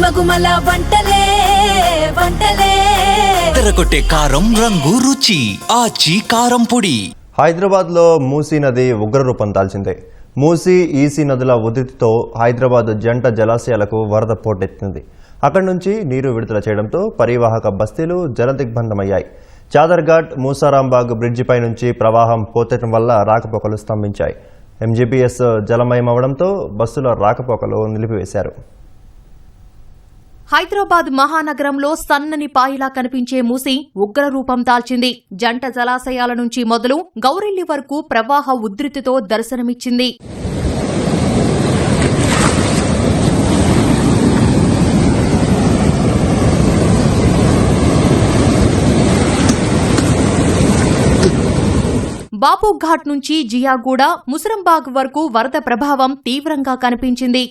గుమగుమల వంటలే వంటలే. తెరకొట్టే కారం రంగు రుచి ఆచి కారం పొడి. హైదరాబాద్లో మూసీ నది ఉగ్రరూపం దాల్చింది. మూసీ ఈసీ నదుల ఉధృతితో హైదరాబాద్ జంట జలాశయాలకు వరద పోటెత్తింది. అక్కడి నుంచి నీరు విడుదల చేయడంతో పరివాహక బస్తీలు జలదిగ్బంధమయ్యాయి. చాదర్ఘాట్ మూసారాంబాగ్ బ్రిడ్జిపై నుంచి ప్రవాహం పోతెట్టడం వల్ల రాకపోకలు స్తంభించాయి. ఎంజీపీఎస్ జలమయమవడంతో బస్సుల రాకపోకలు నిలిపివేశారు. హైదరాబాద్ మహానగరంలో సన్నని పాయిలా కనిపించే మూసి ఉగ్ర రూపం దాల్చింది. జంట జలాశయాల నుంచి మొదలు గౌరెల్లి వరకు ప్రవాహ ఉధృతితో దర్శనమిచ్చింది. బాపుఘాట్ నుంచి జియాగూడ ముసరంబాగ్ వరకు వరద ప్రభావం తీవ్రంగా కనిపించింది.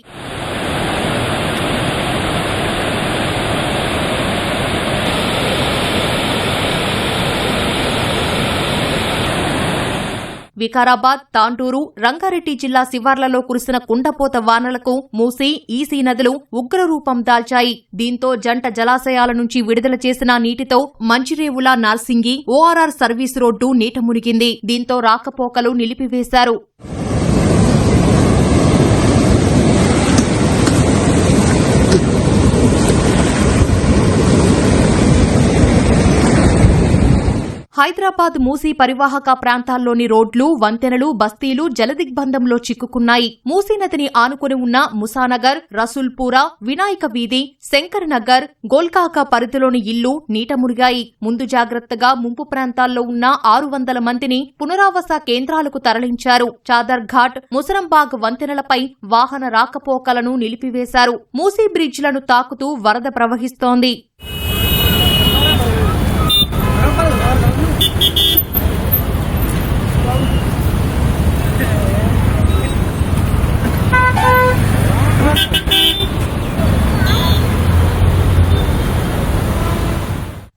వికారాబాద్ తాండూరు రంగారెడ్డి జిల్లా శివార్లలో కురిసిన కుండపోత వానలకు మూసి ఈసీ నదులు ఉగ్రరూపం దాల్చాయి. దీంతో జంట జలాశయాల నుంచి విడుదల చేసిన నీటితో Manchirevula Narsingi ORR service road నీట మునిగింది. దీంతో రాకపోకలు నిలిపివేశారు. హైదరాబాద్ మూసీ పరివాహక ప్రాంతాల్లోని రోడ్లు వంతెనలు బస్తీలు జలదిగ్బంధంలో చిక్కుకున్నాయి. మూసీ నదిని ఆనుకుని ఉన్న ముసానగర్ రసూల్పురా వినాయక వీధి శంకర్ నగర్ గోల్కాకా పరిధిలోని ఇల్లు నీట మురిగాయి ముందు జాగ్రత్తగా ముంపు ప్రాంతాల్లో ఉన్న ఆరు వందల మందిని పునరావాస కేంద్రాలకు తరలించారు. చాదర్ ఘాట్ ముసరంబాగ్ వంతెనలపై వాహన రాకపోకలను నిలిపివేశారు. మూసీ బ్రిడ్జ్లను తాకుతూ వరద ప్రవహిస్తోంది.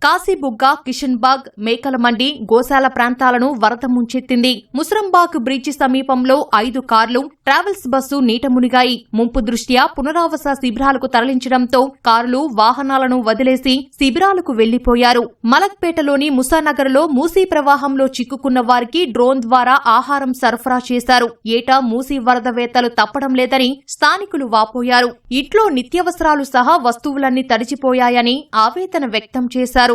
కాశీబుగ్గ కిషన్బాగ్ మేకలమండి గోశాల ప్రాంతాలను వరద ముంచెత్తింది. ముసరంబాగ్ బ్రిడ్జి సమీపంలో ఐదు కార్లు ట్రావెల్స్ బస్సు నీట మునిగాయి. ముంపు దృష్ట్యా పునరావాస శిబిరాలకు తరలించడంతో కార్లు వాహనాలను వదిలేసి శిబిరాలకు వెళ్ళిపోయారు మలక్పేటలోని ముసానగర్లో మూసీ ప్రవాహంలో చిక్కుకున్న వారికి డ్రోన్ ద్వారా ఆహారం సరఫరా చేశారు. ఏటా మూసీ వరద వేత్తలు తప్పడం లేదని స్థానికులు వాపోయారు. ఇంట్లో నిత్యావసరాలు సహా వస్తువులన్నీ తడిచిపోయాయని ఆవేదన వ్యక్తం చేశారు.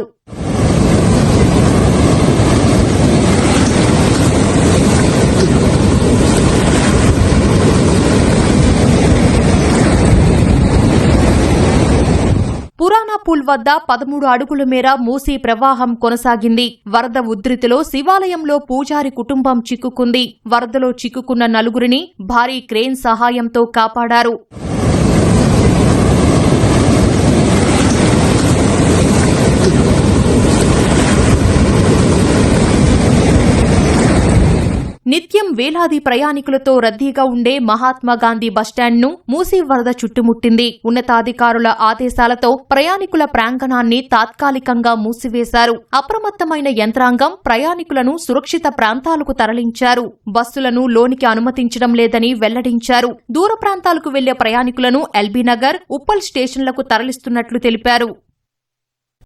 పురాణా పూల్ వద్ద పదమూడు అడుగుల మేర మూసీ ప్రవాహం కొనసాగింది. వరద ఉధృతిలో శివాలయంలో పూజారి కుటుంబం చిక్కుకుంది. వరదలో చిక్కుకున్న నలుగురిని భారీ క్రేన్ సహాయంతో కాపాడారు. వేలాది ప్రయాణికులతో రద్దీగా ఉండే మహాత్మా గాంధీ బస్టాండ్ను మూసీ వరద చుట్టుముట్టింది. ఉన్నతాధికారుల ఆదేశాలతో ప్రయాణికుల ప్రాంగణాన్ని తాత్కాలికంగా మూసివేశారు. అప్రమత్తమైన యంత్రాంగం ప్రయాణికులను సురక్షిత ప్రాంతాలకు తరలించారు. బస్సులను లోనికి అనుమతించడం లేదని వెల్లడించారు. దూర ప్రాంతాలకు వెళ్ళే ప్రయాణికులను ఎల్బీనగర్ ఉప్పల్ స్టేషన్లకు తరలిస్తున్నట్లు తెలిపారు.